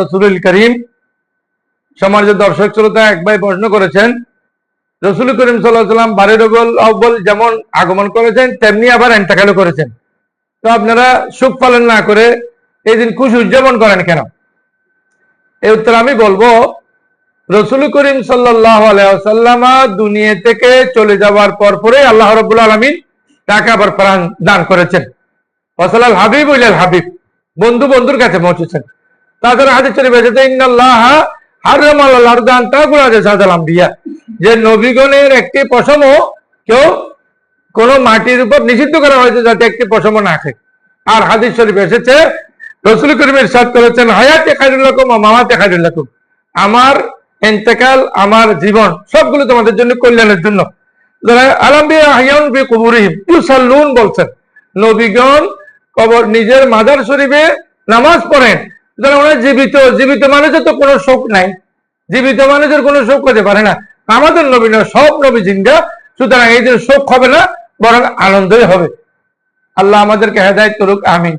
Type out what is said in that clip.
রসুলুল করিম। সমাজের দর্শক শ্রোতা এক ভাই প্রশ্ন করেছেন, রসুল করিম সাল্লাহ সাল্লাম রবুল যেমন আগমন করেছেন, তেমনি আবার এন্টাকালও করেছেন। তো আপনারা সুখ পালন না করে এই দিন খুশি উদযাপন করেন কেন? এই উত্তর আমি বলব, রসুল করিম সাল্লাহ আলাইসাল্লামা দুনিয়া থেকে চলে যাওয়ার পর পরে আল্লাহ রবুল আলমিন তাকে আবার প্রাণ দান করেছেন। ফসলাল হাবিব উইলাল হাবিব। বন্ধু বন্ধুর কাছে পৌঁছেছেন তাছাড়া এসেছে ইন্নাল্লাহ আরদান তাগুলা যে সাদাল আম্বিয়া। যে নবীগণের একটি পশমও কেউ কোন মাটির উপর নিষিদ্ধ করা হয়েছে যাতে একটি পশম না খায়। আর হাদিস শরীফ এসেছে, রসুল করিমের সাদ করেছেন, হায়াতে খাইরুল্লাকুম মামাতে খাইরুল্লাকুম আমার এন্তেকাল আমার জীবন, সবগুলো তোমাদের জন্য কল্যাণের জন্য। যারা আলাম্বিয়া হায়ান বি ইউসাল্লুন বলছেন, নবীগণ কবর, নিজের মাদার শরীফে নামাজ পড়েন। সুতরাং ওনার জীবিত জীবিত মানুষের তো কোনো শোক নাই। জীবিত মানুষের কোনো শোক হতে পারে না। আমাদের নবী নয় সব নবী জিন্দা। সুতরাং এই দিন শোক হবে না, বরং আনন্দই হবে। আল্লাহ আমাদেরকে হেদায়ত করুক, আমিন।